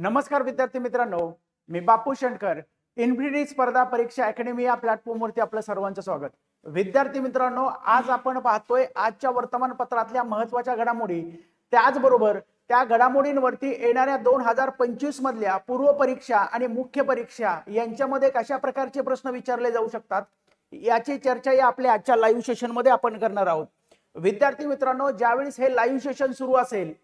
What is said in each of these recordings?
नमस्कार विद्यार्थी मित्रांनो मी बापू शंकर इन्फिनिटी स्पर्धा परीक्षा अकॅडमी या प्लॅटफॉर्मवरती आपलं सर्वांचं स्वागत. विद्यार्थी मित्रांनो आज आपण पाहतोय आजच्या वर्तमानपत्रातल्या महत्त्वाच्या घडामोडी. त्याचबरोबर त्या घडामोडींवरती येणाऱ्या दोन हजार पंचवीस मधल्या पूर्व परीक्षा आणि मुख्य परीक्षा यांच्यामध्ये कशा प्रकारचे प्रश्न विचारले जाऊ शकतात याची चर्चा या आपल्या आजच्या लाईव्ह सेशनमध्ये आपण करणार आहोत. विद्यार्थी मित्रांनो ज्यावेळेस हे लाईव्ह सेशन सुरू असेल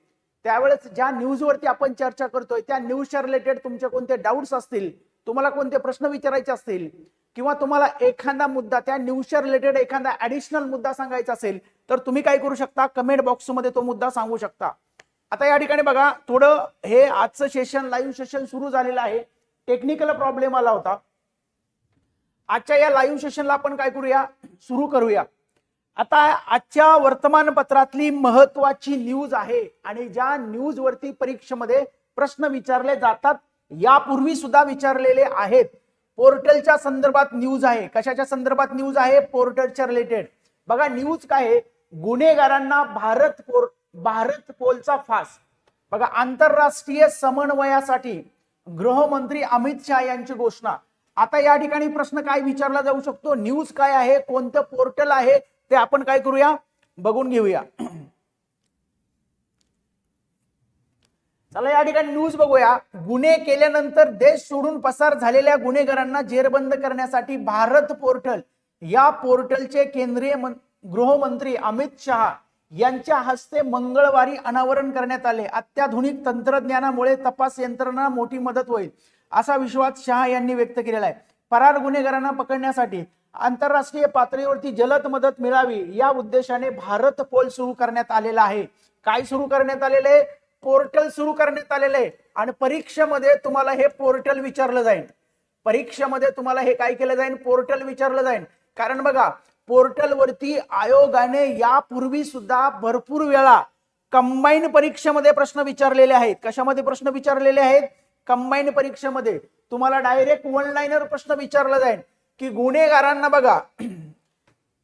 त्यावेळेस ज्या न्यूजवरती आपण चर्चा करतोय त्या न्यूजच्या रिलेटेड तुमचे कोणते डाऊट्स असतील तुम्हाला कोणते प्रश्न विचारायचे असतील किंवा तुम्हाला एखादा मुद्दा त्या न्यूजच्या रिलेटेड एखादा ऍडिशनल मुद्दा सांगायचा असेल तर तुम्ही काय करू शकता? कमेंट बॉक्समध्ये तो मुद्दा सांगू शकता. आता या ठिकाणी बघा थोडं हे आजचं सेशन लाईव्ह सेशन सुरू झालेलं आहे. टेक्निकल प्रॉब्लेम आला होता. आजच्या या लाईव्ह सेशनला आपण काय करूया? सुरू करूया. आता आजच्या वर्तमानपत्रातली महत्वाची न्यूज आहे आणि ज्या न्यूज वरती परीक्षेमध्ये प्रश्न विचारले जातात यापूर्वी सुद्धा विचारलेले आहेत. पोर्टलच्या संदर्भात न्यूज आहे. कशाच्या संदर्भात न्यूज आहे? पोर्टलच्या रिलेटेड बघा न्यूज काय आहे? गुन्हेगारांना भारत पोर भारत पोलचा फास. बघा आंतरराष्ट्रीय समन्वयासाठी गृहमंत्री अमित शहा यांची घोषणा. आता या ठिकाणी प्रश्न काय विचारला जाऊ शकतो? न्यूज काय आहे? कोणतं पोर्टल आहे? ते आपण काय करूया? बघून घेऊया. चला या ठिकाणी न्यूज बघूया. गुन्हे केल्यानंतर देश सोडून पसार झालेल्या गुन्हेगारांना जेरबंद करण्यासाठी भारत पोर्टल. या पोर्टलचे केंद्रीय मं- गृहमंत्री अमित शहा यांच्या हस्ते मंगळवारी अनावरण करण्यात आले. अत्याधुनिक तंत्रज्ञानामुळे तपास यंत्रणा मोठी मदत होईल असा विश्वास शहा यांनी व्यक्त केलेला आहे. फरार गुन्हेगारांना पकडण्यासाठी आंतरराष्ट्रीय पातळीवरती जलद मदत मिळावी या उद्देशाने भारत पोल सुरू करण्यात आलेला आहे. काय सुरू करण्यात आलेलं आहे? पोर्टल सुरू करण्यात आलेलं आहे. आणि परीक्षेमध्ये तुम्हाला हे पोर्टल विचारलं जाईल. परीक्षेमध्ये तुम्हाला हे काय केलं जाईल? पोर्टल विचारलं जाईल. कारण बघा पोर्टलवरती आयोगाने यापूर्वी सुद्धा भरपूर वेळा कंबाईन परीक्षेमध्ये प्रश्न विचारलेले आहेत. कशामध्ये प्रश्न विचारलेले आहेत? कंबाईन परीक्षेमध्ये. तुम्हाला डायरेक्ट वन लाईनर प्रश्न विचारला जाईल. की गुन्हेगारांना बघा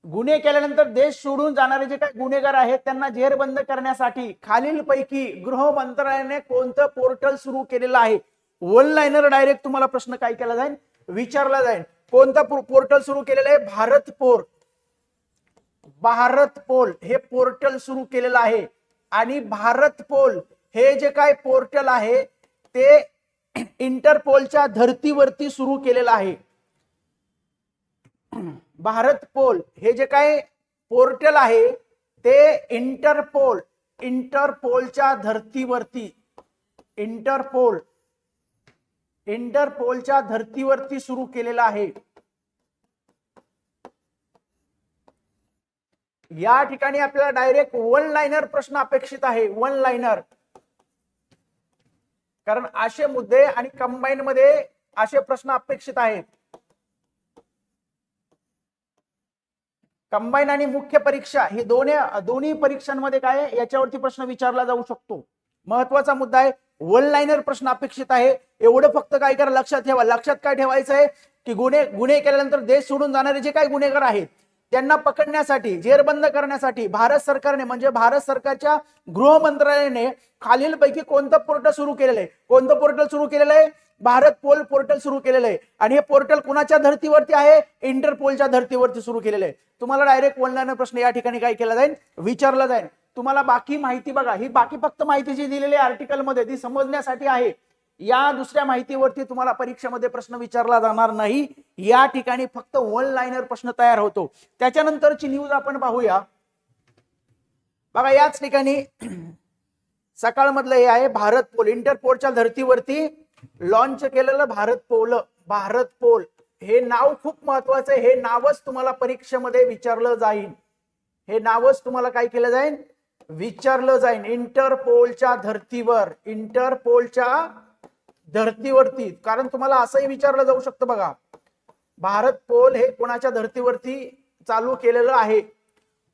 गुन्हे केल्यानंतर देश सोडून जाणारे जे काही गुन्हेगार आहेत त्यांना जेरबंद करण्यासाठी खालीलपैकी गृह मंत्रालयाने कोणतं पोर्टल सुरू केलेलं आहे? वन लाईनर डायरेक्ट तुम्हाला प्रश्न काय केला जाईल? विचारला जाईल. कोणतं पोर्टल सुरू केलेलं आहे? भारत पोर भारत पोल हे पोर्टल सुरू केलेलं आहे. आणि भारत पोल हे जे काय पोर्टल आहे ते इंटरपोलच्या धर्तीवरती सुरू केलेलं आहे. भारत पोल हे जे काय पोर्टल आहे ते इंटरपोल इंटरपोलच्या धर्तीवरती इंटरपोल इंटरपोलच्या धर्तीवरती सुरू केलेलं आहे. या ठिकाणी आपल्याला डायरेक्ट वन लाईनर प्रश्न अपेक्षित आहे वन लाईनर कारण असे मुद्दे आणि कंबाईन मध्ये असे प्रश्न अपेक्षित आहेत. कंबाईन आणि मुख्य परीक्षा हे दोन्ही दोन्ही परीक्षांमध्ये काय आहे याच्यावरती प्रश्न विचारला जाऊ शकतो. महत्त्वाचा मुद्दा आहे वन लाईनर प्रश्न अपेक्षित आहे. एवढं फक्त काय करा लक्षात ठेवा. लक्षात काय ठेवायचं आहे की गुन्हे गुन्हे केल्यानंतर देश सोडून जाणारे जे काही गुन्हेगार आहेत त्यांना पकडण्यासाठी जेरबंद करण्यासाठी भारत सरकारने म्हणजे भारत सरकारच्या गृह मंत्रालयाने खालीलपैकी कोणतं पोर्टल सुरू केलेलं आहे? कोणतं पोर्टल सुरू केलेलं आहे? भारत पोल पोर्टल सुरू केलेलं आहे. आणि हे पोर्टल कुणाच्या धर्तीवरती आहे? इंटरपोलच्या धर्तीवरती सुरू केलेलं आहे. तुम्हाला डायरेक्ट वनलाईन प्रश्न या ठिकाणी काय केला जाईल? विचारला जाईल. तुम्हाला बाकी माहिती बघा. ही बाकी फक्त माहिती जी दिलेली आर्टिकलमध्ये ती समजण्यासाठी आहे. या दुसऱ्या माहितीवरती तुम्हाला परीक्षेमध्ये प्रश्न विचारला जाणार नाही. या ठिकाणी फक्त वन लाईनर प्रश्न तयार होतो. त्याच्यानंतरची न्यूज आपण पाहूया. बघा याच ठिकाणी सकाळमधलं हे आहे. भारत पोल इंटरपोलच्या धर्तीवरती लॉन्च केलेलं भारत पोल भारत पोल. हे नाव खूप महत्वाचं आहे. हे नावच तुम्हाला परीक्षेमध्ये विचारलं जाईल हे नावच तुम्हाला काय केलं जाईल विचारलं जाईल इंटरपोलच्या धर्तीवर इंटरपोलच्या धर्तीवरती. कारण तुम्हाला असंही विचारलं जाऊ शकतं बघा. भारत पोल हे कोणाच्या धर्तीवरती चालू केलेलं आहे?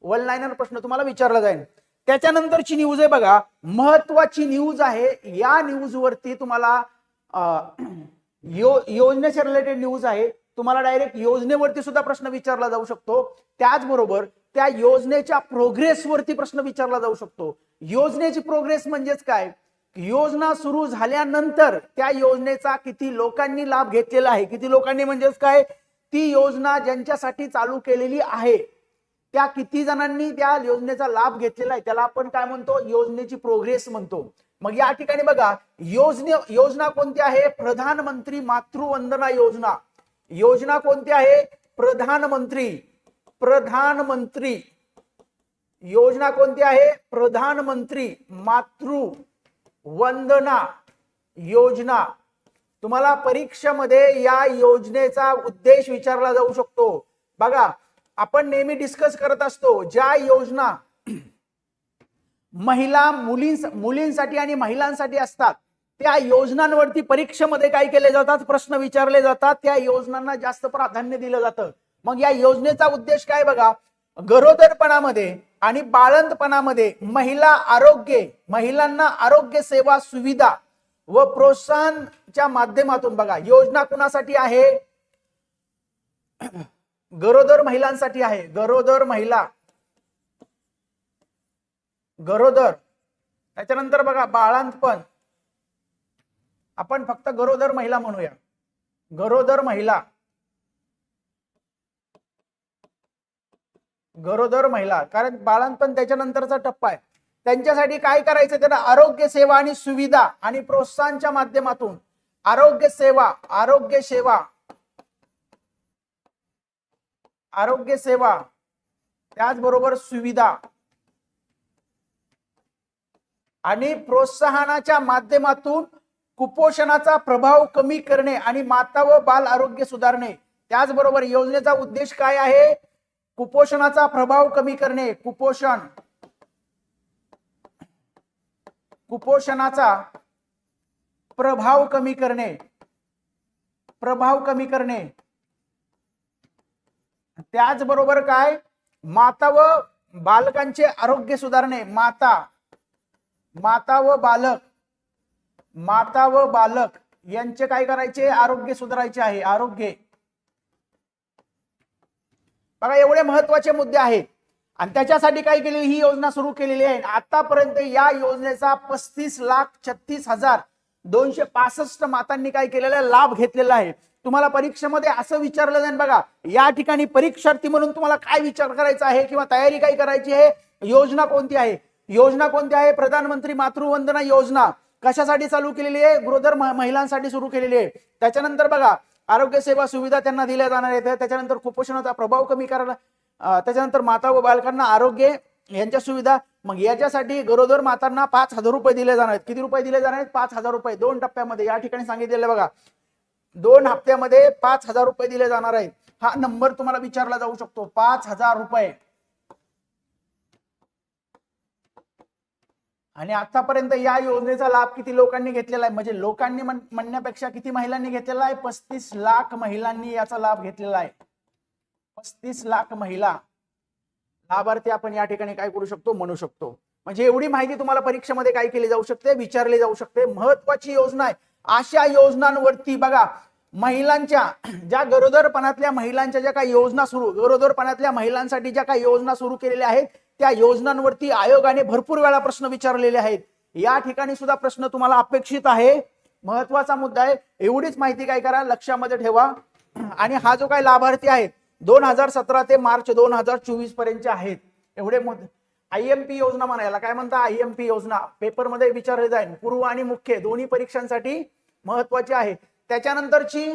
वन लाईनर प्रश्न तुम्हाला विचारला जाईल त्याच्यानंतरची न्यूज आहे बघा. महत्वाची न्यूज आहे. या न्यूज वरती तुम्हाला यो योजनेच्या रिलेटेड न्यूज आहे. तुम्हाला डायरेक्ट योजनेवरती सुद्धा प्रश्न विचारला जाऊ शकतो. त्याचबरोबर त्या योजनेच्या प्रोग्रेसवरती प्रश्न विचारला जाऊ शकतो. योजनेची प्रोग्रेस म्हणजेच काय? योजना सुरू झाल्यानंतर त्या योजनेचा किती लोकांनी लाभ घेतलेला आहे? किती लोकांनी म्हणजेच काय? ती योजना ज्यांच्यासाठी चालू केलेली आहे त्या किती जणांनी त्या योजनेचा लाभ घेतलेला आहे? त्याला आपण काय म्हणतो? योजनेची प्रोग्रेस म्हणतो. मग या ठिकाणी बघा योजने योजना कोणती आहे? प्रधानमंत्री मातृवंदना योजना. योजना कोणती आहे? प्रधानमंत्री. प्रधानमंत्री. योजना कोणती आहे? प्रधानमंत्री मातृ वंदना योजना. तुम्हाला परीक्षेमध्ये या योजनेचा उद्देश विचारला जाऊ शकतो. बघा आपण नेहमी डिस्कस करत असतो ज्या योजना महिला मुलीं मुलींसाठी आणि महिलांसाठी असतात. त्या योजनांवरती परीक्षेमध्ये काय केले जातात? प्रश्न विचारले जातात. त्या योजनांना जास्त प्राधान्य दिलं जातं. मग या योजनेचा उद्देश काय बघा? गरोदरपणामध्ये आणि बाळंतपणामध्ये महिला आरोग्य महिलांना आरोग्य सेवा सुविधा व प्रोत्साहनच्या माध्यमातून बघा. योजना कुणासाठी आहे? गरोदर महिलांसाठी आहे. गरोदर महिला. गरोदर. त्याच्यानंतर बघा बाळांतपण आपण फक्त गरोदर महिला म्हणूया. गरोदर महिला. गरोदर महिला. कारण बाळांतपण त्याच्यानंतरचा टप्पा आहे. त्यांच्यासाठी काय करायचं? त्यांना आरोग्य सेवा आणि सुविधा आणि प्रोत्साहनच्या माध्यमातून. आरोग्य सेवा आरोग्य सेवा. आरोग्य सेवा. त्याचबरोबर सुविधा. आणि प्रोत्साहनाच्या माध्यमातून कुपोषणाचा प्रभाव कमी करणे आणि माता व बाल आरोग्य सुधारणे त्याचबरोबर योजनेचा उद्देश काय आहे? कुपोषणाचा प्रभाव कमी करणे. कुपोषण. कुपोषणाचा प्रभाव कमी करणे. प्रभाव कमी करणे. त्याचबरोबर काय? माता व बालकांचे आरोग्य सुधारणे. माता. माता व बालक माता व बालक यांचे काय करायचे? आरोग्य सुधारायचे आहे. आरोग्य. बघा एवढे महत्त्वाचे मुद्दे आहेत. आणि त्याच्यासाठी काय केलेली? ही योजना सुरू केलेली आहे. आतापर्यंत या योजनेचा पस्तीस लाख छत्तीस हजार दोनशे पासष्ट मातांनी काय केलेला लाभ घेतलेला आहे. तुम्हाला परीक्षेमध्ये असं विचारलं जाईल बघा या ठिकाणी परीक्षार्थी म्हणून तुम्हाला काय विचार करायचा आहे? किंवा तयारी काय करायची आहे? योजना कोणती आहे? योजना कोणती आहे? प्रधानमंत्री मातृवंदना योजना. कशासाठी चालू केलेली आहे? गृहधर म- महिलांसाठी सुरू केलेली आहे. त्याच्यानंतर बघा आरोग्य सेवा सुविधा त्यांना दिल्या जाणार आहेत. त्याच्यानंतर कुपोषणाचा प्रभाव कमी करायला त्याच्यानंतर माता व बालकांना आरोग्य यांच्या सुविधा. मग याच्यासाठी गरोदर मातांना पाच हजार रुपये दिले जाणार आहेत. किती रुपये दिले जाणार आहेत? पाच हजार रुपये. दोन टप्प्यामध्ये या ठिकाणी सांगितलेलं बघा. दोन हप्त्यामध्ये पाच हजार रुपये दिले जाणार आहेत. हा नंबर तुम्हाला विचारला जाऊ शकतो. पाच हजार रुपये. आणि आतापर्यंत या योजनेचा लाभ किती लोकांनी घेतलेला आहे? म्हणजे लोकांनी म्हणण्यापेक्षा किती महिलांनी घेतलेला आहे? पस्तीस लाख महिलांनी याचा लाभ घेतलेला आहे. पस्तीस लाख महिला लाभार्थी आपण या ठिकाणी काय करू शकतो? म्हणू शकतो. म्हणजे एवढी माहिती तुम्हाला परीक्षेमध्ये काय केली जाऊ शकते? विचारली जाऊ शकते. महत्वाची योजना आहे. अशा योजनांवरती बघा महिलांच्या ज्या गरोदरपणातल्या महिलांच्या ज्या काही योजना सुरू गरोदरपणातल्या महिलांसाठी ज्या काही योजना सुरू केलेल्या आहेत त्या योजनांवरती आयोगाने भरपूर वेळा प्रश्न विचारलेले आहेत. या ठिकाणी सुद्धा प्रश्न तुम्हाला अपेक्षित आहे. महत्त्वाचा मुद्दा आहे एवढीच माहिती काय करा लक्षामध्ये ठेवा. आणि हा जो काही लाभार्थी आहे दोन हजार सतरा ते मार्च दोन हजार चोवीस पर्यंतचे आहेत. एवढे आय एम पी योजना म्हणायला काय म्हणता आय एम पी योजना? पेपरमध्ये विचारले जाईल. पूर्व आणि मुख्य दोन्ही परीक्षांसाठी महत्वाची आहे. त्याच्यानंतरची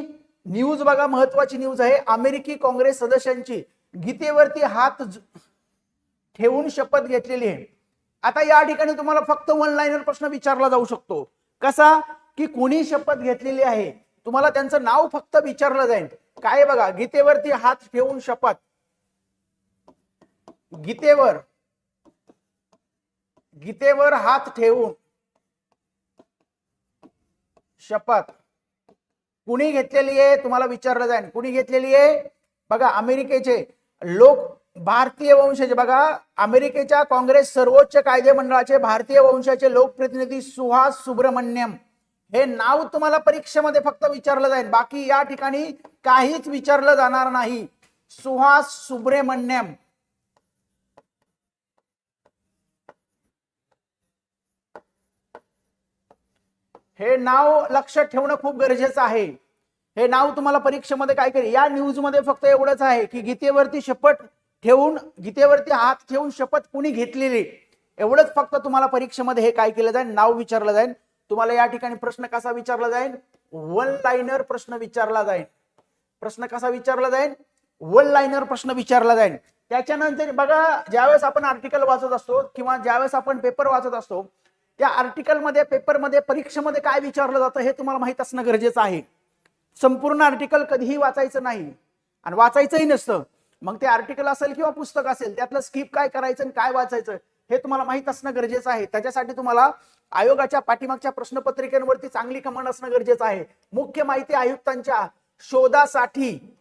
न्यूज बघा महत्वाची न्यूज आहे. अमेरिकी काँग्रेस सदस्यांची गीतेवरती हात ठेवून शपथ घेतलेली आहे. आता या ठिकाणी तुम्हाला फक्त वन लाईनर प्रश्न विचारला जाऊ शकतो. कसा? की कोणी शपथ घेतलेली आहे? तुम्हाला त्यांचं नाव फक्त विचारलं जाईल. काय बघा गीतेवरती हात ठेवून शपथ. गीतेवर. गीतेवर हात ठेवून शपथ. कुणी घेतलेली आहे तुम्हाला विचारलं जाईल कुणी घेतलेली आहे? बघा अमेरिकेचे लोक भारतीय वंशाचे बघा अमेरिकेच्या काँग्रेस सर्वोच्च कायदे मंडळाचे भारतीय वंशाचे लोकप्रतिनिधी सुहास सुब्रमण्यम. हे नाव तुम्हाला परीक्षेमध्ये फक्त विचारलं जाईल बाकी या ठिकाणी काहीच विचारलं जाणार नाही. सुहास सुब्रमण्यम. हे नाव लक्षात ठेवणं खूप गरजेचं आहे. हे नाव तुम्हाला परीक्षेमध्ये काय करेल? या न्यूजमध्ये फक्त एवढंच आहे की गीतेवरती शपथ ठेवून गीतेवरती हात ठेवून शपथ कुणी घेतलेली? एवढंच फक्त तुम्हाला परीक्षेमध्ये हे काय केलं जाईल? नाव विचारलं जाईल. तुम्हाला या ठिकाणी प्रश्न कसा विचारला जाईल? वन लाईनर प्रश्न विचारला जाईल. प्रश्न कसा विचारला जाईल? वन लाईनर प्रश्न विचारला जाईल. त्याच्यानंतर बघा ज्यावेळेस आपण आर्टिकल वाचत असतो किंवा ज्यावेळेस आपण पेपर वाचत असतो त्या आर्टिकलमध्ये पेपरमध्ये परीक्षेमध्ये काय विचारलं जातं हे तुम्हाला माहीत असणं गरजेचं आहे. संपूर्ण आर्टिकल कधीही वाचायचं नाही. आणि वाचायचंही नसतं. मग ते आर्टिकल असेल किंवा पुस्तक असेल त्यातलं स्किप काय करायचं आणि काय वाचायचं हे तुम्हाला माहीत असणं गरजेचं आहे. त्याच्यासाठी तुम्हाला आयोगाच्या पाठीमागच्या प्रश्नपत्रिकेवरती चांगली कमांड असणं गरजेचं आहे. मुख्य माहिती आयुक्तांच्या शोधासाठी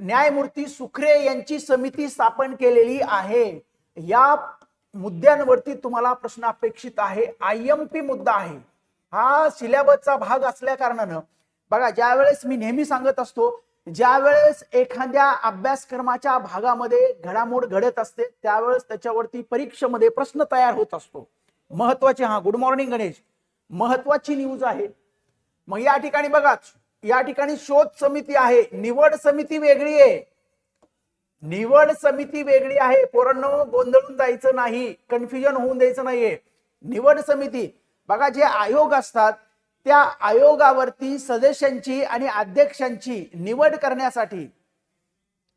न्यायमूर्ती सुखरे यांची समिती स्थापन केलेली आहे. या मुद्द्यांवरती तुम्हाला प्रश्न अपेक्षित आहे. आय एम पी मुद्दा आहे. हा सिलेबसचा भाग असल्या कारणानं बघा ज्या वेळेस मी नेहमी सांगत असतो ज्या वेळेस एखाद्या अभ्यासक्रमाच्या भागामध्ये घडामोड घडत असते त्यावेळेस त्याच्यावरती परीक्षेमध्ये प्रश्न तयार होत असतो. महत्त्वाचे हा गुड मॉर्निंग गणेश. महत्वाची न्यूज आहे. मग या ठिकाणी बघा या ठिकाणी शोध समिती आहे. निवड समिती वेगळी आहे. निवड समिती वेगळी आहे. पोरांनो गोंधळून जायचं नाही. कन्फ्युजन होऊन द्यायचं नाहीये. निवड समिती. बघा जे आयोग असतात त्या आयोगावरती सदस्यांची आणि अध्यक्षांची निवड करण्यासाठी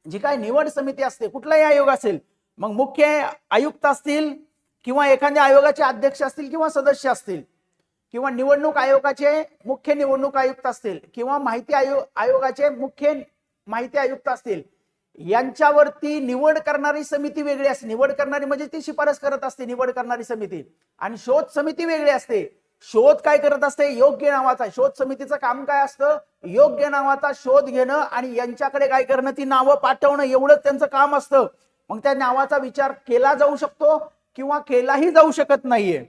जी काय निवड समिती असते कुठलाही आयोग असेल मग मुख्य आयुक्त असतील किंवा एखाद्या आयोगाचे अध्यक्ष असतील किंवा सदस्य असतील किंवा निवडणूक आयोगाचे मुख्य निवडणूक आयुक्त असतील किंवा माहिती आयोग आयोगाचे मुख्य माहिती आयुक्त असतील यांच्यावरती निवड करणारी समिती वेगळी असते. निवड करणारी म्हणजे ती शिफारस करत असते निवड करणारी समिती. आणि शोध समिती वेगळी असते. शोध काय करत असते? योग्य नावाचा. शोध समितीचं काम काय असतं? योग्य नावाचा शोध घेणं आणि यांच्याकडे काय करणं? ती नावं पाठवणं. एवढंच त्यांचं काम असतं. मग त्या नावाचा विचार केला जाऊ शकतो किंवा केलाही जाऊ शकत नाहीये.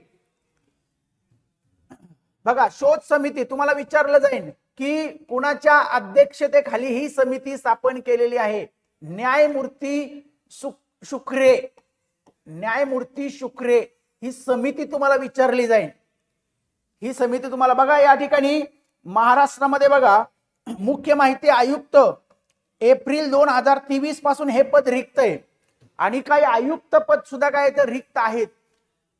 बघा शोध समिती तुम्हाला विचारलं जाईल की कुणाच्या अध्यक्षतेखाली ही समिती स्थापन केलेली आहे? न्यायमूर्ती सु- शुक्रे न्यायमूर्ती शुक्रे ही समिती तुम्हाला विचारली जाईल. ही समिती तुम्हाला बघा या ठिकाणी महाराष्ट्रामध्ये बघा मुख्य माहिती आयुक्त एप्रिल दोन हजार तेवीसपासून हे पद रिक्त आहे आणि काही आयुक्त पद सुद्धा काय तर रिक्त आहेत.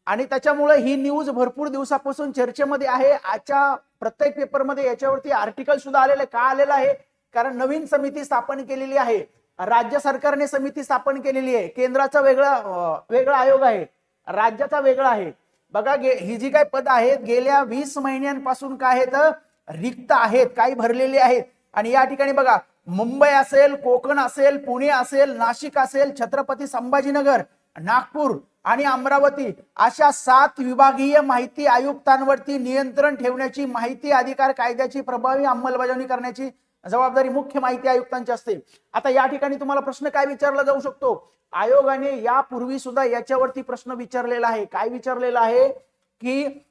आणि त्याच्यामुळे ही न्यूज भरपूर दिवसापासून चर्चेमध्ये आहे. आजच्या प्रत्येक पेपरमध्ये याच्यावरती आर्टिकल सुद्धा आलेलं का आलेलं आहे? कारण नवीन समिती स्थापन केलेली आहे. राज्य सरकारने समिती स्थापन केलेली आहे. केंद्राचा वेगळा वेगळा आयोग आहे. राज्याचा वेगळा आहे. बघा ही जी काही पद आहेत गेल्या वीस महिन्यांपासून काय आहेत रिक्त आहेत काही भरलेली आहेत. आणि या ठिकाणी बघा मुंबई असेल कोकण असेल पुणे असेल नाशिक असेल छत्रपती संभाजीनगर नागपूर आणि अमरावती अशा सात विभागीय माहिती आयुक्तांवरती नियंत्रण ठेवण्याची माहिती अधिकार कायद्याची प्रभावी अंमलबजावणी करण्याची जबाबदारी मुख्य माहिती आयुक्तांची असते. आता या ठिकाणी तुम्हाला प्रश्न काय विचारला जाऊ शकतो? आयोगाने यापूर्वी सुद्धा याच्यावरती प्रश्न विचारलेला आहे. काय विचारलेला आहे? की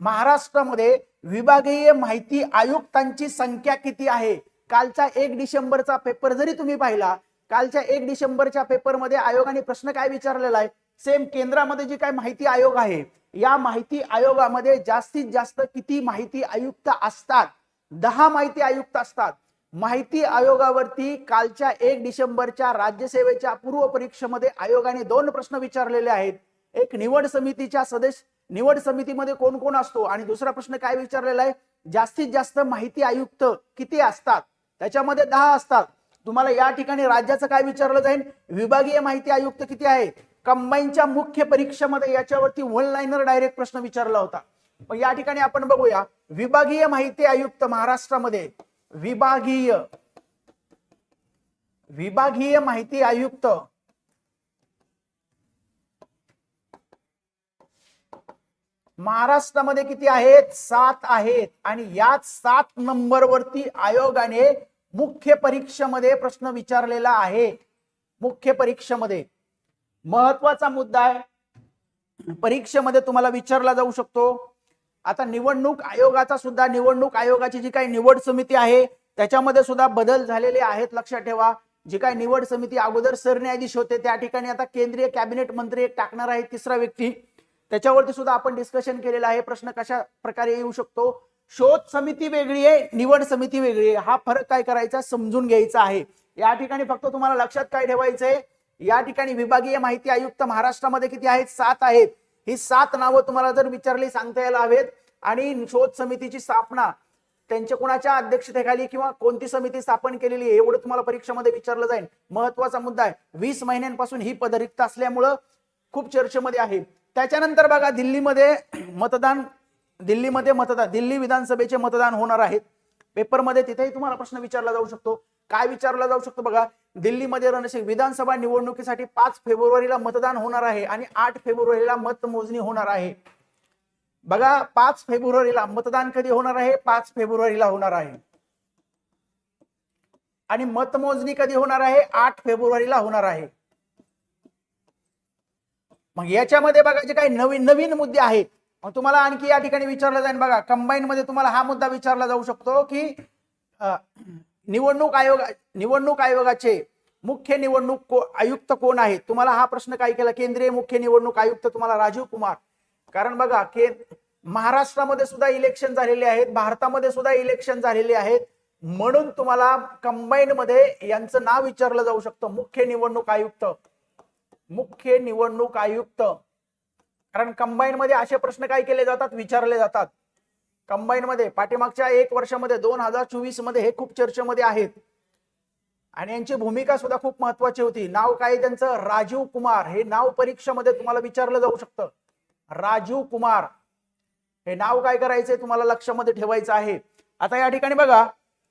महाराष्ट्रामध्ये विभागीय माहिती आयुक्तांची संख्या किती आहे? कालचा एक डिसेंबरचा पेपर जरी तुम्ही पाहिला कालच्या एक डिसेंबरच्या पेपरमध्ये आयोगाने प्रश्न काय विचारलेला आहे? सेम केंद्रामध्ये जी काय माहिती आयोग आहे या माहिती आयोगामध्ये जास्तीत जास्त किती माहिती आयुक्त असतात? दहा माहिती आयुक्त असतात. माहिती आयोगावरती कालच्या एक डिसेंबरच्या राज्यसेवेच्या पूर्व परीक्षेमध्ये आयोगाने दोन प्रश्न विचारलेले आहेत. एक निवड समितीच्या सदस्य निवड समितीमध्ये कोण कोण असतो? आणि दुसरा प्रश्न काय विचारलेला आहे? जास्तीत जास्त माहिती आयुक्त किती असतात? त्याच्यामध्ये दहा असतात. तुम्हाला या ठिकाणी राज्याचं काय विचारलं जाईल? विभागीय माहिती आयुक्त किती आहे कंबाईनच्या मुख्य परीक्षेमध्ये याच्यावरती वन लाईनर डायरेक्ट प्रश्न विचारला होता. मग या ठिकाणी आपण बघूया. विभागीय माहिती आयुक्त महाराष्ट्रामध्ये. विभागीय. विभागीय माहिती आयुक्त. महाराष्ट्रामध्ये किती आहेत? सात आहेत. आणि याच सात नंबरवरती आयोगाने मुख्य परीक्षेमध्ये प्रश्न विचारलेला आहे. मुख्य परीक्षेमध्ये. महत्त्वाचा मुद्दा आहे. परीक्षेमध्ये तुम्हाला विचारला जाऊ शकतो. आता निवडणूक आयोगाचा सुद्धा निवडणूक आयोगाची जी काही निवड समिती आहे त्याच्यामध्ये सुद्धा बदल झालेले आहेत लक्षात ठेवा. जी काही निवड समिती अगोदर सरन्यायाधीश होते त्या ठिकाणी आता केंद्रीय कॅबिनेट मंत्री एक टाकणार आहे तिसरा व्यक्ती. त्याच्यावरती सुद्धा आपण डिस्कशन केलेलं आहे प्रश्न कशा प्रकारे येऊ शकतो? शोध समिती वेगळी आहे निवड समिती वेगळी आहे. हा फरक काय करायचा समजून घ्यायचा आहे. या ठिकाणी फक्त तुम्हाला लक्षात काय ठेवायचंय? या ठिकाणी विभागीय माहिती आयुक्त महाराष्ट्रामध्ये किती आहेत? सात आहेत. ही सात नावं तुम्हाला जर विचारली सांगता यायला हवेत. आणि शोध समितीची स्थापना त्यांच्या कोणाच्या अध्यक्षतेखाली किंवा कोणती समिती स्थापन केलेली आहे एवढं तुम्हाला परीक्षेमध्ये विचारलं जाईल. महत्त्वाचा मुद्दा आहे वीस महिन्यांपासून ही पदरिक्त असल्यामुळं खूप चर्चेमध्ये आहे. त्याच्यानंतर बघा दिल्लीमध्ये मतदान दिल्लीमध्ये मतदान दिल्ली विधानसभेचे मतदान होणार आहेत पेपरमध्ये तिथेही तुम्हाला प्रश्न विचारला जाऊ शकतो. काय विचारलं जाऊ शकतो बघा? दिल्लीमध्ये रणसिंग विधानसभा निवडणुकीसाठी पाच फेब्रुवारीला मतदान होणार आहे आणि आठ फेब्रुवारीला मतमोजणी होणार आहे. बघा पाच फेब्रुवारीला मतदान कधी होणार आहे? पाच फेब्रुवारीला होणार आहे. आणि मतमोजणी कधी होणार आहे? आठ फेब्रुवारीला होणार आहे. मग याच्यामध्ये बघा जे काही नवीन नवीन मुद्दे आहेत मग तुम्हाला आणखी या ठिकाणी विचारलं जाईल बघा. कंबाईन मध्ये तुम्हाला हा मुद्दा विचारला जाऊ शकतो की निवडणूक आयोग निवडणूक आयोगाचे मुख्य निवडणूक को- आयुक्त कोण आहेत? तुम्हाला हा प्रश्न काय केला? केंद्रीय मुख्य निवडणूक आयुक्त तुम्हाला राजीव कुमार. कारण बघा के महाराष्ट्रामध्ये सुद्धा इलेक्शन झालेले आहेत भारतामध्ये सुद्धा इलेक्शन झालेले आहेत. म्हणून तुम्हाला कंबाईन मध्ये यांचं नाव विचारलं जाऊ शकतं. मुख्य निवडणूक आयुक्त. मुख्य निवडणूक आयुक्त. कारण कंबाईन मध्ये असे प्रश्न काय केले जातात? विचारले जातात. कंबाईनमध्ये पाठीमागच्या एक वर्षामध्ये दोन हजार चोवीसमध्ये हे खूप चर्चेमध्ये आहेत. आणि यांची भूमिका सुद्धा खूप महत्वाची होती. नाव काय आहे त्यांचं? राजीव कुमार. हे नाव परीक्षेमध्ये तुम्हाला विचारलं जाऊ शकतं. राजीव कुमार. हे नाव काय करायचंय तुम्हाला लक्षामध्ये ठेवायचं आहे. आता या ठिकाणी बघा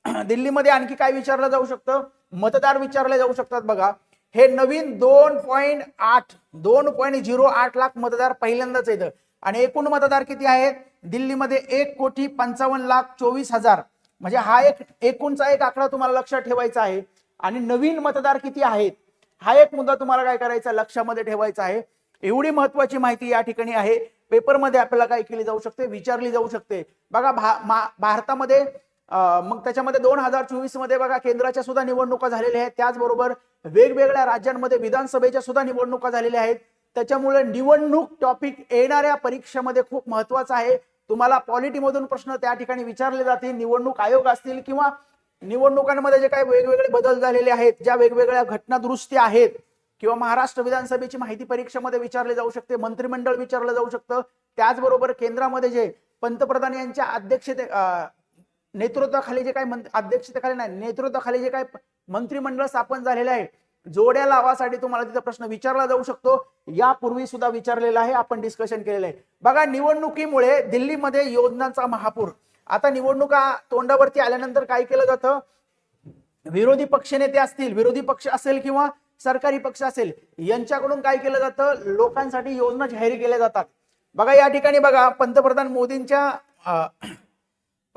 दिल्लीमध्ये आणखी काय विचारलं जाऊ शकतं? मतदार विचारले जाऊ शकतात बघा. हे नवीन दोन पॉईंट आठ दोन पॉईंट झिरो आठ लाख मतदार पहिल्यांदाच येतं आणि एकूण मतदार किती आहेत? दिल्लीमध्ये एक कोटी पंचावन्न लाख चोवीस हजार. म्हणजे हा एक एकूणचा एक आकडा तुम्हाला लक्षात ठेवायचा आहे. आणि नवीन मतदार किती आहेत? हा एक मुद्दा तुम्हाला काय करायचा लक्षामध्ये ठेवायचा आहे. एवढी महत्वाची माहिती या ठिकाणी आहे. पेपरमध्ये आपल्याला काय केली जाऊ शकते? विचारली जाऊ शकते. बघा भा- मा- भारतामध्ये मग त्याच्यामध्ये दोन हजार चोवीसमध्ये बघा केंद्राच्या सुद्धा निवडणुका झालेल्या आहेत. त्याचबरोबर वेगवेगळ्या राज्यांमध्ये विधानसभेच्या सुद्धा निवडणुका झालेल्या आहेत. त्याच्यामुळे निवडणूक टॉपिक येणाऱ्या परीक्षेमध्ये खूप महत्त्वाचा आहे. तुम्हाला पॉलिटीमधून प्रश्न त्या ठिकाणी विचारले जातील निवडणूक आयोग असतील किंवा निवडणुकांमध्ये जे काही वेगवेगळे बदल झालेले आहेत ज्या वेगवेगळ्या घटना दुरुस्ती आहेत किंवा महाराष्ट्र विधानसभेची माहिती परीक्षेमध्ये विचारले जाऊ शकते मंत्रिमंडळ विचारलं जाऊ शकतं त्याचबरोबर केंद्रामध्ये जे पंतप्रधान यांच्या अध्यक्षते नेतृत्वाखाली जे काही अध्यक्षतेखाली नाही नेतृत्वाखाली जे काही मंत्रिमंडळ स्थापन झालेले आहे जोड्या लावासाठी तुम्हाला तिथं प्रश्न विचारला जाऊ शकतो. यापूर्वी सुद्धा विचारलेला आहे आपण डिस्कशन केलेलं आहे. बघा निवडणुकीमुळे दिल्लीमध्ये योजनांचा महापूर. आता निवडणुका तोंडावरती आल्यानंतर काय केलं जातं? विरोधी पक्षनेते असतील विरोधी पक्ष असेल किंवा सरकारी पक्ष असेल यांच्याकडून काय केलं जातं? लोकांसाठी योजना जाहीर केल्या जातात. बघा या ठिकाणी बघा पंतप्रधान मोदींच्या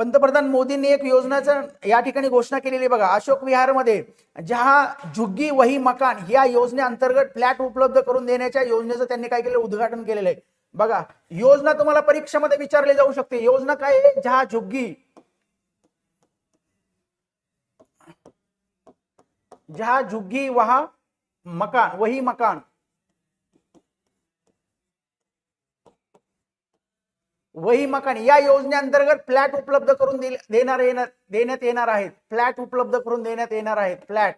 पंतप्रधान मोदींनी एक योजनाचं या ठिकाणी घोषणा केलेली आहे बघा अशोक विहारमध्ये जहा झुग्गी वही मकान या योजनेअंतर्गत फ्लॅट उपलब्ध करून देण्याच्या योजनेचं त्यांनी काय केलं उद्घाटन केलेलं आहे. बघा योजना तुम्हाला परीक्षेमध्ये विचारली जाऊ शकते. योजना काय आहे? जहा झुग्गी. जहा झुग्गी वहा मकान वही मकान. वही मकान या योजनेअंतर्गत फ्लॅट उपलब्ध करून देणार देण्यात येणार आहेत. फ्लॅट उपलब्ध करून देण्यात येणार आहेत. फ्लॅट.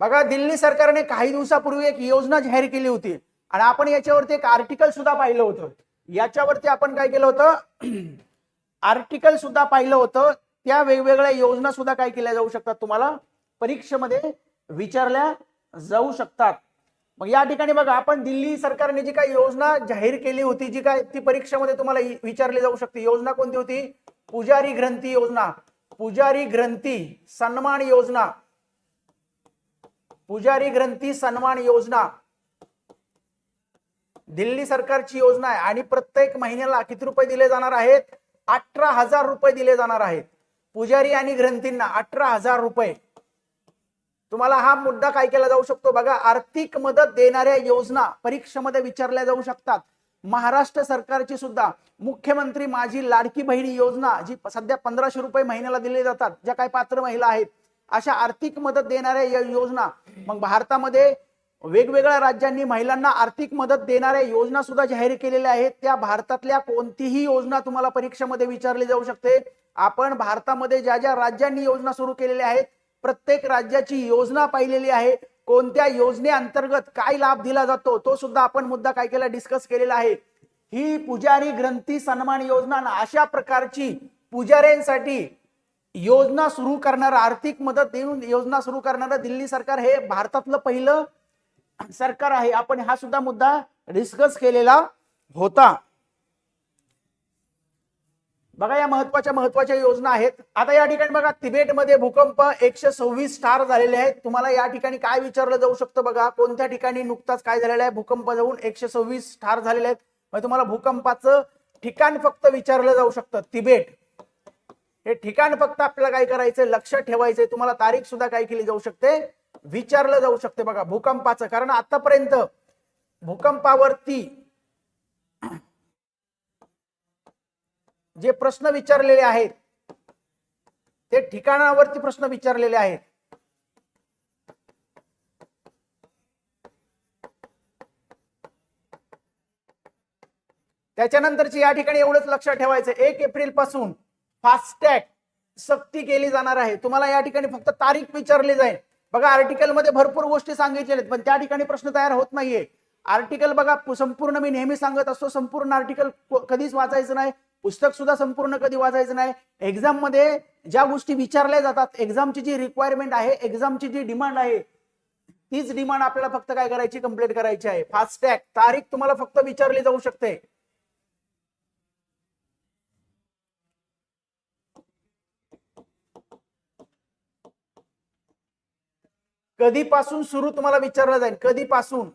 बघा दिल्ली सरकारने काही दिवसापूर्वी एक योजना जाहीर केली होती. आणि आपण याच्यावरती एक आर्टिकल सुद्धा पाहिलं होतं. याच्यावरती आपण काय केलं होतं? आर्टिकल सुद्धा पाहिलं होतं. त्या वेगवेगळ्या योजना सुद्धा काय केल्या जाऊ शकतात तुम्हाला? परीक्षेमध्ये विचारल्या जाऊ शकतात. मग या ठिकाणी बघा आपण दिल्ली सरकारने जी काही योजना जाहीर केली होती जी काय ती परीक्षेमध्ये तुम्हाला विचारली जाऊ शकते. योजना कोणती होती? पुजारी ग्रंथी योजना. पुजारी ग्रंथी सन्मान योजना. पुजारी ग्रंथी सन्मान योजना. दिल्ली सरकारची योजना आहे आणि प्रत्येक महिन्याला किती रुपये दिले जाणार आहेत? अठरा हजार रुपये दिले जाणार आहेत. पुजारी आणि ग्रंथींना अठरा हजार रुपये. तुम्हाला हा मुद्दा काय केला जाऊ शकतो? बघा आर्थिक मदत देणाऱ्या योजना परीक्षेमध्ये विचारल्या जाऊ शकतात. महाराष्ट्र सरकारची सुद्धा मुख्यमंत्री माझी लाडकी बहिणी योजना जी सध्या पंधराशे रुपये महिन्याला दिले जातात ज्या काही पात्र महिला आहेत अशा आर्थिक मदत देणाऱ्या या योजना मग भारतामध्ये वेगवेगळ्या राज्यांनी महिलांना आर्थिक मदत देणाऱ्या योजना सुद्धा जाहीर केलेल्या आहेत. त्या भारतातल्या कोणतीही योजना तुम्हाला परीक्षेमध्ये विचारली जाऊ शकते. आपण भारतामध्ये ज्या ज्या राज्यांनी योजना सुरू केलेल्या आहेत प्रत्येक राज्याची योजना पाहिलेली आहे. कोणत्या योजनेअंतर्गत काय लाभ दिला जातो तो सुद्धा आपण मुद्दा काय केला डिस्कस केलेला आहे. ही पुजारी ग्रंथी सन्मान योजना अशा प्रकारची पुजाऱ्यांसाठी योजना सुरू करणारं आर्थिक मदत देऊन योजना सुरू करणारं दिल्ली सरकार हे भारतातलं पहिलं सरकार आहे. आपण हा सुद्धा मुद्दा डिस्कस केलेला होता. बघा या महत्त्वाच्या महत्त्वाच्या योजना आहेत. आता या ठिकाणी बघा तिबेटमध्ये भूकंप एकशे सव्वीस स्टार झालेले आहेत. तुम्हाला या ठिकाणी काय विचारलं जाऊ शकतं बघा? कोणत्या ठिकाणी नुकताच काय झालेलं आहे? भूकंप जाऊन एकशे सव्वीस स्टार झालेले आहेत. म्हणजे तुम्हाला भूकंपाचं ठिकाण फक्त विचारलं जाऊ शकतं. तिबेट. हे ठिकाण फक्त आपल्याला काय करायचंय? लक्षात ठेवायचंय. तुम्हाला तारीख सुद्धा काय केली जाऊ शकते? विचारलं जाऊ शकते बघा भूकंपाचं. कारण आतापर्यंत भूकंपावरती जे प्रश्न विचारलेले आहेत ते ठिकाणावरती प्रश्न विचारलेले आहेत. त्याच्यानंतरची या ठिकाणी एवढंच लक्षात ठेवायचं एक एप्रिलपासून फास्टॅग सक्ती केली जाणार आहे. तुम्हाला या ठिकाणी फक्त तारीख विचारली जाईल. बघा आर्टिकलमध्ये भरपूर गोष्टी सांगितलेल्या आहेत पण त्या ठिकाणी प्रश्न तयार होत नाहीये. आर्टिकल बघा संपूर्ण मी नेहमी सांगत असतो संपूर्ण आर्टिकल कधीच वाचायचं नाही. पुस्तक सुद्धा संपूर्ण कधी वाचायचं नाही. एक्झाममध्ये ज्या गोष्टी विचारल्या जातात एक्झामची जी रिक्वायरमेंट आहे एक्झामची जी डिमांड आहे तीच डिमांड आपल्याला फक्त काय करायची? कंप्लीट करायची आहे. फास्टॅग तारीख तुम्हाला फक्त विचारली जाऊ शकते. कधीपासून सुरू तुम्हाला विचारलं जाईल? कधीपासून?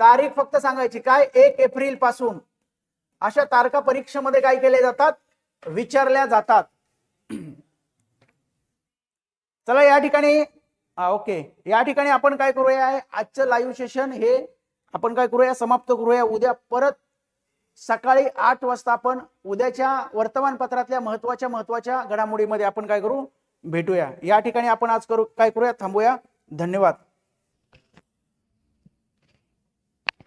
तारीख फक्त सांगायची. काय? एक एप्रिलपासून. अशा तारखा परीक्षेमध्ये काय केले जातात? विचारल्या जातात. चला या ठिकाणी हा, ओके. या ठिकाणी आपण काय करूया आजचं लाईव्ह सेशन हे आपण काय करूया? समाप्त करूया. उद्या परत सकाळी आठ वाजता आपण उद्याच्या वर्तमानपत्रातल्या महत्त्वाच्या महत्त्वाच्या घडामोडीमध्ये आपण काय करू? भेटूया. या ठिकाणी आपण आज करू काय करूया? थांबूया. धन्यवाद.